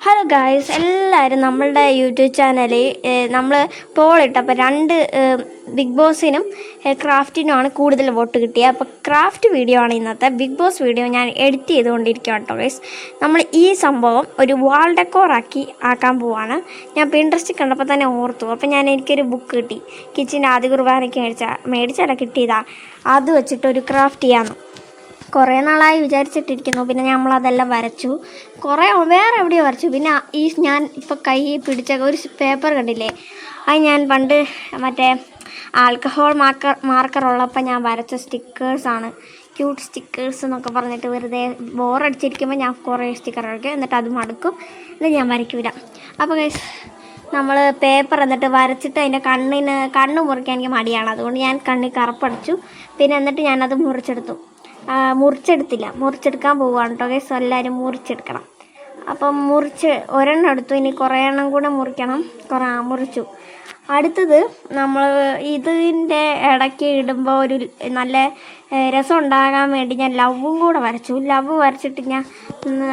Hello guys എല്ലാവരും നമ്മളുടെ YouTube ചാനലിൽ നമ്മൾ പോൾ ഇട്ടപ്പോൾ രണ്ട് ബിഗ് ബോസിനും ക്രാഫ്റ്റിനുമാണ് കൂടുതൽ വോട്ട് കിട്ടിയത് അപ്പോൾ ക്രാഫ്റ്റ് വീഡിയോ ആണ് ഇന്നത്തെ ബിഗ് ബോസ് വീഡിയോ ഞാൻ എഡിറ്റ് ചെയ്തുകൊണ്ടിരിക്കുകയാണ് കേട്ടോ ഗൈസ് നമ്മൾ ഈ സംഭവം ഒരു വാൾ ഡെക്കോറാക്കി ആക്കാൻ പോവാണ്. ഞാൻ പിൻട്രസ്റ്റ് കണ്ടപ്പോൾ തന്നെ ഓർത്തു. അപ്പോൾ ഞാൻ എനിക്കൊരു ബുക്ക് കിട്ടി. കിച്ചന്റെ ആദ്യ കുർബാനയ്ക്ക് മേടിച്ച മേടിച്ചല്ല കിട്ടിയതാണ് അത് വെച്ചിട്ടൊരു ക്രാഫ്റ്റ് ചെയ്യാമെന്ന് കുറേ നാളായി വിചാരിച്ചിട്ടിരിക്കുന്നു. പിന്നെ നമ്മളതെല്ലാം വരച്ചു. കുറേ വേറെ എവിടെയോ വരച്ചു. പിന്നെ ഈ ഞാൻ ഇപ്പോൾ കൈ പിടിച്ച ഒരു പേപ്പർ കണ്ടില്ലേ? അത് ഞാൻ പണ്ട് മറ്റേ ആൽക്കഹോൾ മാർക്കർ മാർക്കർ ഉള്ളപ്പോൾ ഞാൻ വരച്ച സ്റ്റിക്കേഴ്സാണ് ക്യൂട്ട് സ്റ്റിക്കേഴ്സ് എന്നൊക്കെ പറഞ്ഞിട്ട് വെറുതെ ബോറടിച്ചിരിക്കുമ്പോൾ ഞാൻ കുറേ സ്റ്റിക്കർ വരയ്ക്കും. എന്നിട്ട് അത് മടുക്കും. എന്നിട്ട് ഞാൻ വരയ്ക്കൂല. അപ്പോൾ ഗൈസ് നമ്മൾ പേപ്പർ എന്നിട്ട് വരച്ചിട്ട് അതിന്റെ കണ്ണിന് കണ്ണ് മുറിക്കാൻ എനിക്ക് മടിയാണ്. അതുകൊണ്ട് ഞാൻ കണ്ണിൽ കറുപ്പടിച്ചു. പിന്നെ എന്നിട്ട് ഞാനത് മുറിച്ചെടുത്തു. മുറിച്ചെടുത്തില്ല. മുറിച്ചെടുക്കാൻ പോവുകയാണ് കേട്ടോ ഗൈസ് എല്ലാവരും മുറിച്ചെടുക്കണം. അപ്പം മുറിച്ച് ഒരെണ്ണം എടുത്തു. ഇനി കുറേ എണ്ണം കൂടെ മുറിക്കണം. കുറേ മുറിച്ചു. അടുത്തത് നമ്മൾ ഇതിന്റെ ഇടയ്ക്ക് ഇടുമ്പോൾ ഒരു നല്ല രസം ഉണ്ടാകാൻ വേണ്ടി ഞാൻ ലവും കൂടെ വരച്ചു. ലവ് വരച്ചിട്ട് ഞാൻ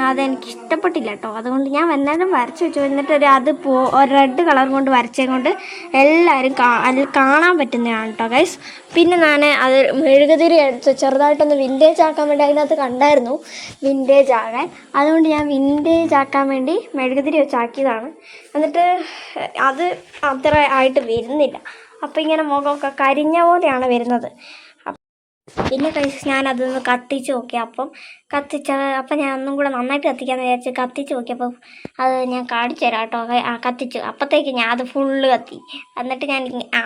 അതെനിക്ക് ഇഷ്ടപ്പെട്ടില്ല കേട്ടോ അതുകൊണ്ട് ഞാൻ എന്നാലും വരച്ചു വെച്ചു. എന്നിട്ട് ഒരു അത് പോ റെഡ് കളർ കൊണ്ട് വരച്ചത് കൊണ്ട് എല്ലാവരും അതിൽ കാണാൻ പറ്റുന്നതാണ് കേട്ടോ ഗൈസ് പിന്നെ ഞാൻ അത് മെഴുകുതിരി എടുത്ത് ചെറുതായിട്ടൊന്ന് വിന്റേജ് ആക്കാൻ വേണ്ടി അതിനകത്ത് കണ്ടായിരുന്നു. വിന്റേജ് ആകാൻ. അതുകൊണ്ട് ഞാൻ വിന്റേജ് ആക്കാൻ വേണ്ടി മെഴുകുതിരി വെച്ചാക്കിയതാണ് എന്നിട്ട് അത് അത്ര ആയിട്ട് വരുന്നില്ല. അപ്പോൾ ഇങ്ങനെ മുഖമൊക്കെ കരിഞ്ഞ പോലെയാണ് വരുന്നത്. പിന്നെ കഴിച്ച് ഞാനതൊന്ന് കത്തിച്ച് നോക്കി. അപ്പം കത്തിച്ച അപ്പം ഞാൻ ഒന്നും കൂടെ നന്നായിട്ട് കത്തിക്കാന്ന് വിചാരിച്ച് കത്തിച്ച് നോക്കിയപ്പോൾ അത് ഞാൻ കാണിച്ചു തരാം കേട്ടോ. കത്തിച്ചു. അപ്പോഴത്തേക്ക് ഞാൻ അത് ഫുള്ള് കത്തി. എന്നിട്ട് ഞാൻ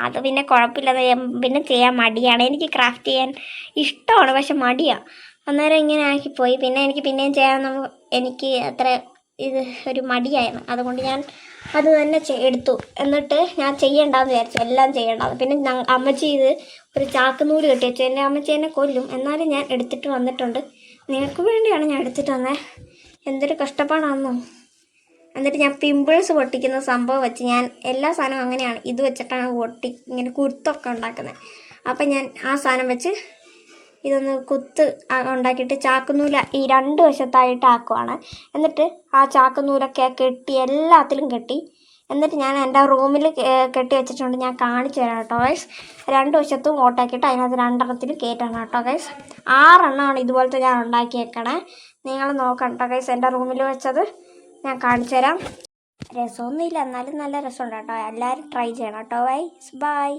അത് പിന്നെ കുഴപ്പമില്ലാതെ ഞാൻ പിന്നെ ചെയ്യാൻ മടിയാണ്. എനിക്ക് ക്രാഫ്റ്റ് ചെയ്യാൻ ഇഷ്ടമാണ് പക്ഷെ മടിയാണ് അന്നേരം ഇങ്ങനെ ആക്കിപ്പോയി. പിന്നെ എനിക്ക് പിന്നെയും ചെയ്യാൻ എനിക്ക് അത്ര ഇത് ഒരു മടിയായിരുന്നു. അതുകൊണ്ട് ഞാൻ അത് തന്നെ എടുത്തു. എന്നിട്ട് ഞാൻ ചെയ്യണ്ടെന്ന് വിചാരിച്ചു. എല്ലാം ചെയ്യണ്ടാന്ന്. പിന്നെ അമ്മ അമ്മച്ചി ഇത് ഒരു ചാക്കുനൂൽ കെട്ടി വെച്ചു. എന്റെ അമ്മച്ചി എന്നെ കൊല്ലും. എന്നാലും ഞാൻ എടുത്തിട്ട് വന്നിട്ടുണ്ട്. നിങ്ങൾക്ക് വേണ്ടിയാണ് ഞാൻ എടുത്തിട്ട് വന്നത് എന്തൊരു കഷ്ടപ്പാടാണെന്നോ എന്നിട്ട് ഞാൻ പിമ്പിൾസ് പൊട്ടിക്കുന്ന സംഭവം വെച്ച് ഞാൻ എല്ലാ സാധനവും അങ്ങനെയാണ് ഇത് വെച്ചിട്ടാണ് പൊട്ടി ഇങ്ങനെ കുരുത്തൊക്കെ ഉണ്ടാക്കുന്നത്. അപ്പം ഞാൻ ആ സാധനം വെച്ച് ഇതൊന്ന് കുത്ത് ഉണ്ടാക്കിയിട്ട് ചാക്കുനൂല ഈ രണ്ട് വശത്തായിട്ട് ആക്കുവാണ്. എന്നിട്ട് ആ ചാക്കുനൂലൊക്കെ കെട്ടി എല്ലാത്തിലും കെട്ടി. എന്നിട്ട് ഞാൻ എന്റെ റൂമിൽ കെട്ടി വെച്ചിട്ടുണ്ട്. ഞാൻ കാണിച്ചു തരാം കേട്ടോ ഗൈസ് രണ്ട് വശത്തും ഓട്ടാക്കിയിട്ട് അതിനകത്ത് രണ്ടെണ്ണത്തിൽ കയറ്റണം കേട്ടോ ഗൈസ് ആറെണ്ണമാണ് ഇതുപോലത്തെ ഞാൻ ഉണ്ടാക്കിയേക്കണേ. നിങ്ങൾ നോക്കണം കേട്ടോ ഗൈസ് എന്റെ റൂമിൽ വെച്ചത് ഞാൻ കാണിച്ചു തരാം. രസമൊന്നുമില്ല. എന്നാലും നല്ല രസമുണ്ട് കേട്ടോ. എല്ലാവരും ട്രൈ ചെയ്യണം കേട്ടോ ബൈ ബൈ